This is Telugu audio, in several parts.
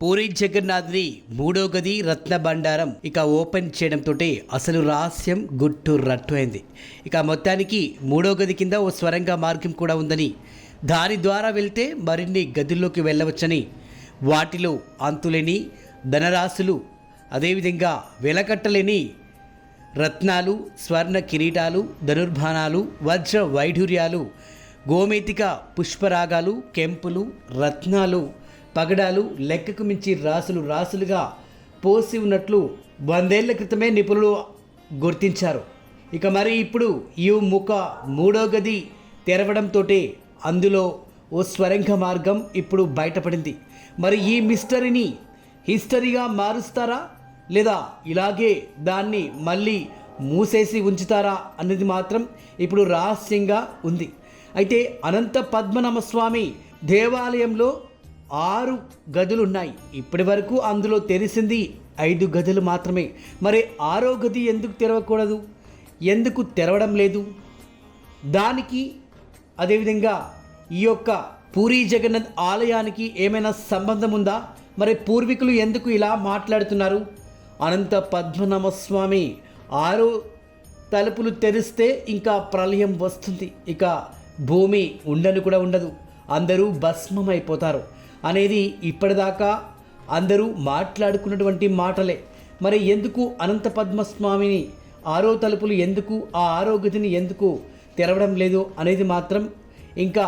పూరి జగన్నాథ్ని మూడో గది రత్న బండారం ఇక ఓపెన్ చేయడంతో అసలు రహస్యం గుట్టు రట్టు అయింది ఇక మొత్తానికి మూడో గది కింద ఓ స్వరంగ మార్గం కూడా ఉందని దాని ద్వారా వెళ్తే మరిన్ని గదుల్లోకి వెళ్ళవచ్చని వాటిలో అంతులేని ధనరాశులు అదేవిధంగా వెలకట్టలేని రత్నాలు స్వర్ణ కిరీటాలు ధనుర్బాణాలు వజ్ర వైఢూర్యాలు గోమేతిక పుష్పరాగాలు కెంపులు రత్నాలు పగడాలు లెక్కకు మించి రాసులు రాసులుగా పోసి ఉన్నట్లు వందేళ్ళ క్రితమే నిపుణులు గుర్తించారు. ఇక మరి ఇప్పుడు ఈ ముఖ మూడో గది తెరవడంతో అందులో ఓ స్వరంగ మార్గం ఇప్పుడు బయటపడింది. మరి ఈ మిస్టరీని హిస్టరీగా మారుస్తారా? లేదా ఇలాగే దాన్ని మళ్ళీ మూసేసి ఉంచుతారా అన్నది మాత్రం ఇప్పుడు రహస్యంగా ఉంది. అయితే అనంత పద్మనాభ స్వామి దేవాలయంలో ఆరు గదులు ఉన్నాయి ఇప్పటి వరకు అందులో తెరిసింది ఐదు గదులు మాత్రమే. మరి ఆరో గది ఎందుకు తెరవకూడదు? ఎందుకు తెరవడం లేదు? దానికి అదేవిధంగా ఈ యొక్క పూరీ జగన్నాథ్ ఆలయానికి ఏమైనా సంబంధం ఉందా? మరి పూర్వీకులు ఎందుకు ఇలా మాట్లాడుతున్నారు? అనంత పద్మనాభ స్వామి ఆరో తలుపులు తెరిస్తే ఇంకా ప్రళయం వస్తుంది. ఇక భూమి ఉండను కూడా ఉండదు. అందరూ భస్మమైపోతారు. అనేది ఇప్పటిదాకా అందరూ మాట్లాడుకున్నటువంటి మాటలే. మరి ఎందుకు అనంత పద్మస్వామిని ఆరో తలుపులు ఎందుకు ఆ ఆరో గదిని ఎందుకు తెరవడం లేదు అనేది మాత్రం ఇంకా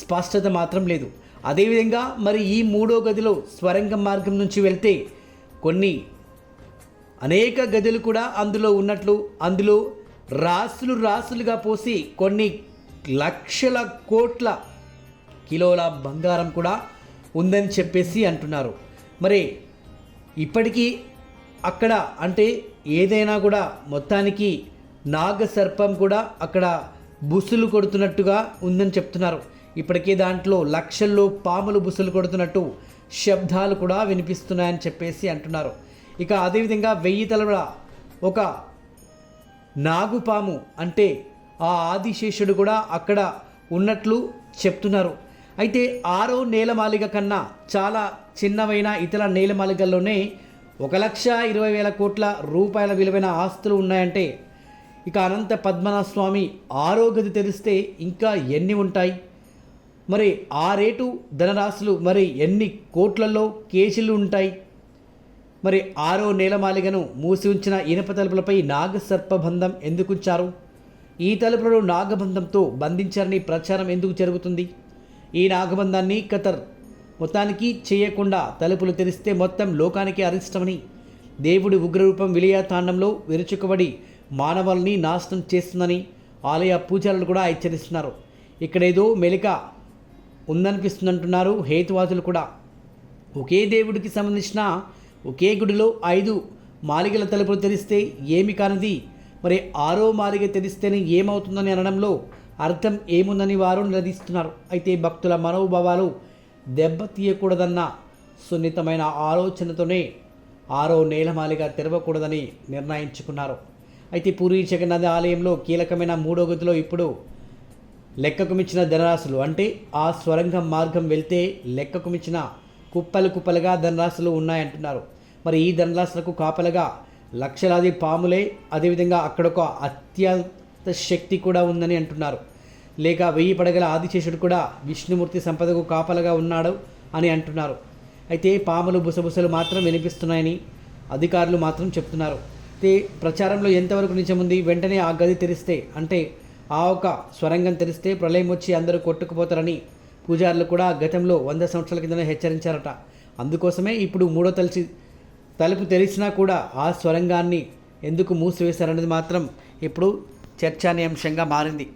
స్పష్టత మాత్రం లేదు. అదేవిధంగా మరి ఈ మూడో గదిలో స్వరంగ మార్గం నుంచి వెళ్తే కొన్ని అనేక గదులు కూడా అందులో ఉన్నట్లు అందులో రాసులు రాసులుగా పోసి కొన్ని లక్షల కోట్ల కిలోల బంగారం కూడా ఉందని చెప్పేసి అంటున్నారు. మరి ఇప్పటికీ అక్కడ అంటే ఏదైనా కూడా మొత్తానికి నాగ సర్పం కూడా అక్కడ బుసులు కొడుతున్నట్టుగా ఉందని చెప్తున్నారు. ఇప్పటికే దాంట్లో లక్షల్లో పాములు బుసులు కొడుతున్నట్టు శబ్దాలు కూడా వినిపిస్తున్నాయని చెప్పేసి అంటున్నారు. ఇక అదేవిధంగా వెయ్యి తలల ఒక నాగుపాము అంటే ఆ ఆదిశేషుడు కూడా అక్కడ ఉన్నట్లు చెప్తున్నారు. అయితే ఆరో నేలమాలిగ కన్నా చాలా చిన్నవైన ఇతర నేలమాలిగల్లోనే ఒక లక్ష ఇరవై వేల కోట్ల రూపాయల విలువైన ఆస్తులు ఉన్నాయంటే ఇక అనంత పద్మనాభ స్వామి ఆరో గది తెరిస్తే ఇంకా ఎన్ని ఉంటాయి? మరి ఆ రేటు ధనరాశులు మరి ఎన్ని కోట్లలో కేసులు ఉంటాయి? మరి ఆరో నేలమాలిగను మూసి ఉంచిన ఇనప తలుపులపై నాగసర్పబంధం ఎందుకు ఉంచారు? ఈ తలుపులను నాగబంధంతో బంధించారని ప్రచారం ఎందుకు జరుగుతుంది? ఈ నాగబంధాన్ని ఖతర్ మొత్తానికి చేయకుండా తలుపులు తెరిస్తే మొత్తం లోకానికి అరిష్టమని దేవుడి ఉగ్రరూపం విలయతాండంలో విరుచుకబడి మానవాల్ని నాశనం చేస్తుందని ఆలయ పూజారులు కూడా హెచ్చరిస్తున్నారు. ఇక్కడేదో మెలిక ఉందనిపిస్తుందంటున్నారు హేతువాదులు కూడా. ఒకే దేవుడికి సంబంధించిన ఒకే గుడిలో ఐదు మాలిగల తలుపులు తెరిస్తే ఏమి కానిది? మరి ఆరో మాలిక తెరిస్తేనే ఏమవుతుందని అనడంలో అర్థం ఏముందని వారు నిలదీస్తున్నారు. అయితే భక్తుల మనోభావాలు దెబ్బతీయకూడదన్న సున్నితమైన ఆలోచనతోనే ఆరో నేలమాలిగా తెరవకూడదని నిర్ణయించుకున్నారు. అయితే పూరి జగన్నాథ ఆలయంలో కీలకమైన మూడో గదిలో ఇప్పుడు లెక్కకు మించిన ధనరాశులు. అంటే ఆ స్వరంగం మార్గం వెళ్తే లెక్కకు మించిన కుప్పలు కుప్పలుగా ధనరాశులు ఉన్నాయంటున్నారు. మరి ఈ ధనరాశులకు కాపలగా లక్షలాది పాములే అదేవిధంగా అక్కడొక అత్యంత శక్తి కూడా ఉందని అంటున్నారు. లేక వెయ్యి పడగల ఆదిశేషుడు కూడా విష్ణుమూర్తి సంపదకు కాపలగా ఉన్నాడు అని అంటున్నారు. అయితే పాములు బుసబుసలు మాత్రం వినిపిస్తున్నాయని అధికారులు మాత్రం చెప్తున్నారు. అయితే ప్రచారంలో ఎంతవరకు నిజముంది? వెంటనే ఆ గది తెరిస్తే అంటే ఆ ఒక స్వరంగం తెరిస్తే ప్రళయం వచ్చి అందరూ కొట్టుకుపోతారని పూజారులు కూడా గతంలో వంద సంవత్సరాల కిందనే హెచ్చరించారట. అందుకోసమే ఇప్పుడు మూడో తలచి తలుపు తెరిచినా కూడా ఆ స్వరంగాన్ని ఎందుకు మూసివేశారనేది మాత్రం ఇప్పుడు చర్చానీయాంశంగా మారింది.